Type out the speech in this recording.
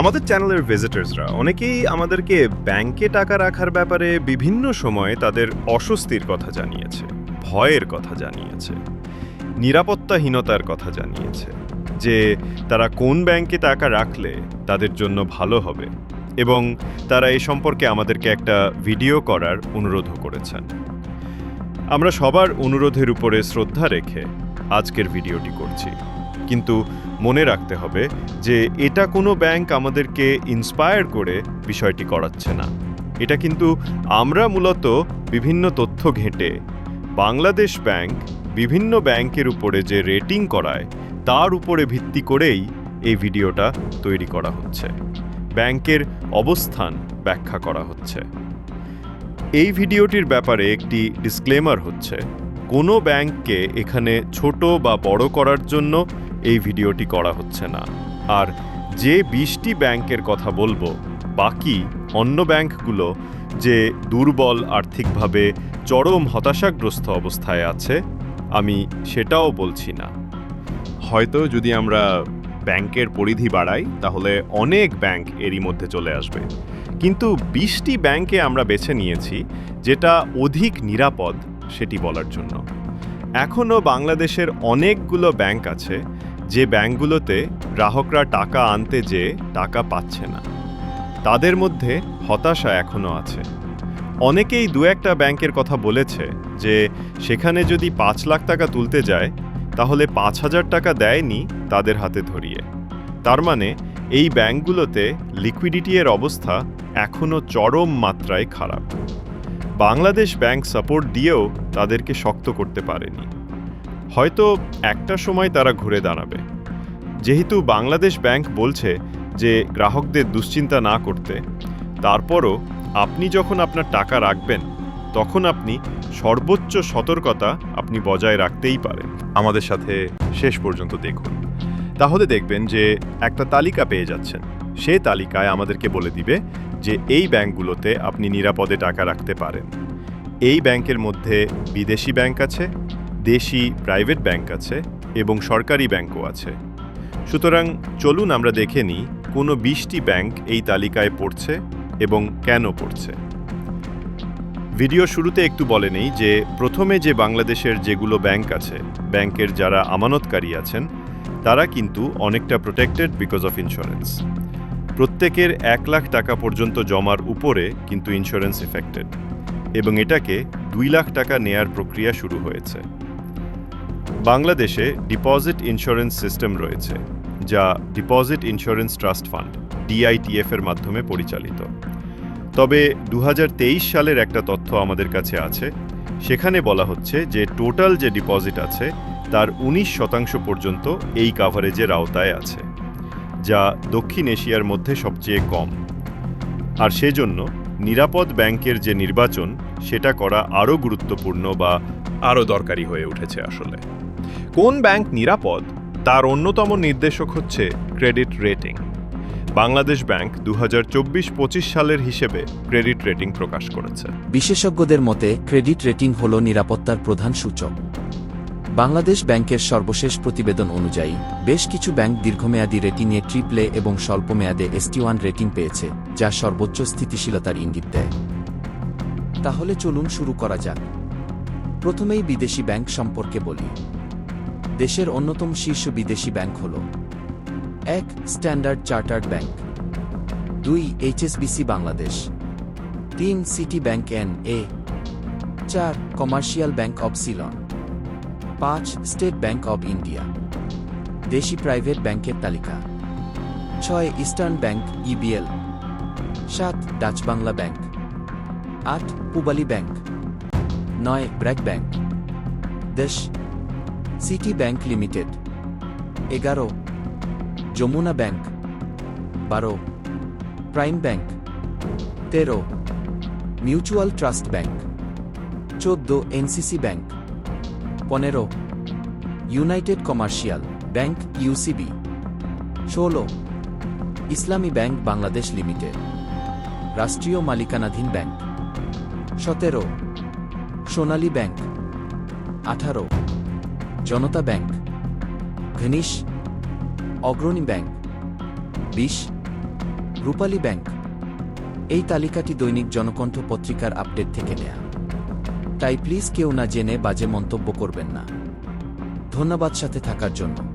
আমাদের চ্যানেলের ভিজিটার্সরা অনেকেই আমাদেরকে ব্যাংকে টাকা রাখার ব্যাপারে বিভিন্ন সময়ে তাদের অস্বস্তির কথা জানিয়েছে, ভয়ের কথা জানিয়েছে, নিরাপত্তাহীনতার কথা জানিয়েছে, যে তারা কোন ব্যাংকে টাকা রাখলে তাদের জন্য ভালো হবে এবং তারা এই সম্পর্কে আমাদেরকে একটা ভিডিও করার অনুরোধও করেছেন। আমরা সবার অনুরোধের উপরে শ্রদ্ধা রেখে আজকের ভিডিওটি করছি। কিন্তু মনে রাখতে হবে যে এটা কোনো ব্যাংক আমাদেরকে ইন্সপায়ার করে বিষয়টি করাচ্ছে না। এটা কিন্তু আমরা মূলত বিভিন্ন তথ্য ঘেঁটে বাংলাদেশ ব্যাংক বিভিন্ন ব্যাংকের উপরে যে রেটিং করায়, তার উপরে ভিত্তি করেই এই ভিডিওটা তৈরি করা হচ্ছে। ব্যাংকের অবস্থান ব্যাখ্যা করা হচ্ছে। এই ভিডিওটির ব্যাপারে একটি ডিসক্লেমার হচ্ছে। কোনো ব্যাংককে এখানে ছোট বা বড় করার জন্য এই ভিডিওটি করা হচ্ছে না। আর যে বিশটি ব্যাংকের কথা বলব, বাকি অন্য ব্যাংকগুলো যে দুর্বল আর্থিকভাবে চরম হতাশাগ্রস্ত অবস্থায় আছে, আমি সেটাও বলছি না। হয়তো যদি আমরা ব্যাংকের পরিধি বাড়াই, তাহলে অনেক ব্যাংক এরই মধ্যে চলে আসবে। কিন্তু বিশটি ব্যাংকে আমরা বেছে নিয়েছি, যেটা অধিক নিরাপদ, সেটি বলার জন্য। এখনও বাংলাদেশের অনেকগুলো ব্যাংক আছে যে ব্যাংকগুলোতে গ্রাহকরা টাকা আনতে যে টাকা পাচ্ছে না, তাদের মধ্যে হতাশা এখনও আছে। অনেকেই দু একটা ব্যাংকের কথা বলেছে যে, সেখানে যদি পাঁচ লাখ টাকা তুলতে যায়, তাহলে পাঁচ হাজার টাকা দেয়নি তাদের হাতে ধরিয়ে। তার মানে এই ব্যাংকগুলোতে লিকুইডিটি এর অবস্থা এখনও চরম মাত্রায় খারাপ। বাংলাদেশ ব্যাংক সাপোর্ট দিয়েও তাদেরকে শক্ত করতে পারেনি। হয়তো একটা সময় তারা ঘুরে দাঁড়াবে। যেহেতু বাংলাদেশ ব্যাংক বলছে যে গ্রাহকদের দুশ্চিন্তা না করতে, তারপরও আপনি যখন আপনার টাকা রাখবেন, তখন আপনি সর্বোচ্চ সতর্কতা আপনি বজায় রাখতেই পারেন। আমাদের সাথে শেষ পর্যন্ত দেখুন। তাহলে দেখবেন যে একটা তালিকা পেয়ে যাচ্ছেন। সে তালিকায় আমাদেরকে বলে দিবে যে এই ব্যাংকগুলোতে আপনি নিরাপদে টাকা রাখতে পারেন। এই ব্যাংকের মধ্যে বিদেশি ব্যাংক আছে দেশি প্রাইভেট ব্যাংক আছে এবং সরকারি ব্যাংকও আছে। সুতরাং চলুন আমরা দেখে নিই কোনো বিশটি ব্যাংক এই তালিকায় পড়ছে এবং কেন পড়ছে। ভিডিও শুরুতে একটু বলে নেই যে প্রথমে যে বাংলাদেশের যেগুলো ব্যাংক আছে, ব্যাংকের যারা আমানতকারী আছেন, তারা কিন্তু অনেকটা প্রোটেক্টেড বিকজ অফ ইন্স্যুরেন্স। প্রত্যেকের এক লাখ টাকা পর্যন্ত জমার উপরে কিন্তু ইন্স্যুরেন্স এফেক্টেড এবং এটাকে দুই লাখ টাকা নেয়ার প্রক্রিয়া শুরু হয়েছে। বাংলাদেশে ডিপোজিট ইন্স্যুরেন্স সিস্টেম রয়েছে, যা deposit insurance trust fund, DITF এর মাধ্যমে পরিচালিত। তবে দু হাজার তেইশ সালের একটা তথ্য আমাদের কাছে আছে, সেখানে বলা হচ্ছে যে টোটাল যে ডিপোজিট আছে, তার উনিশ শতাংশ পর্যন্ত এই কাভারেজের আওতায় আছে, যা দক্ষিণ এশিয়ার মধ্যে সবচেয়ে কম। আর সেজন্য নিরাপদ ব্যাংকের যে নির্বাচন, সেটা করা আরও গুরুত্বপূর্ণ বা আরও দরকারি হয়ে উঠেছে আসলে। কোন ব্যাংক নিরাপদ, তার অন্যতম নির্দেশক হচ্ছে ক্রেডিট রেটিং। বাংলাদেশ ব্যাংক দু হাজার সালের হিসেবে ক্রেডিট রেটিং প্রকাশ করেছে। বিশেষজ্ঞদের মতে, ক্রেডিট রেটিং হল নিরাপত্তার প্রধান সূচক। বাংলাদেশ ব্যাংকের সর্বশেষ প্রতিবেদন অনুযায়ী, বেশ কিছু ব্যাংক দীর্ঘমেয়াদী রেটিং রেটিংয়ে ট্রিপলে এবং স্বল্পমেয়াদে এসটি ওয়ান রেটিং পেয়েছে, যা সর্বোচ্চ স্থিতিশীলতার ইঙ্গিত দেয়। তাহলে চলুন শুরু করা যাক। প্রথমেই বিদেশি ব্যাংক সম্পর্কে বলি। দেশের অন্যতম শীর্ষ বিদেশি ব্যাংক হল এক স্ট্যান্ডার্ড চার্টার্ড ব্যাংক, দুই এইচএসবিসি বাংলাদেশ, তিন সিটি ব্যাংক এন এ, চার কমার্শিয়াল ব্যাংক অব সিলন, পাঁচ স্টেট ব্যাংক অব ইন্ডিয়া, দেশি প্রাইভেট ব্যাংকের তালিকা, ছয় ইস্টার্ন ব্যাংক ইবিএল সাত ডাচ বাংলা ব্যাংক, আট পুবালি ব্যাংক। নয় ব্র্যাক ব্যাংক। দেশ, সিটি ব্যাংক লিমিটেড। এগারো, যমুনা ব্যাংক। বারো, প্রাইম ব্যাংক। তেরো, মিউচুয়াল ট্রাস্ট ব্যাংক। চোদ্দ, এনসিসি ব্যাংক। পনেরো, ইউনাইটেড কমার্শিয়াল ব্যাংক ইউসিবি। ষোলো, ইসলামী ব্যাংক বাংলাদেশ লিমিটেড। রাষ্ট্রীয় মালিকানাধীন ব্যাংক। সতেরো সোনালী ব্যাংক, আঠারো, জনতা ব্যাংক, ঘনিশ, অগ্রণী ব্যাংক, বিশ, রূপালী ব্যাংক। এই তালিকাটি দৈনিক জনকণ্ঠ পত্রিকার আপডেট থেকে নেয়া। তাই প্লিজ কেউ না জেনে বাজে মন্তব্য করবেন না। ধন্যবাদ সাথে থাকার জন্য।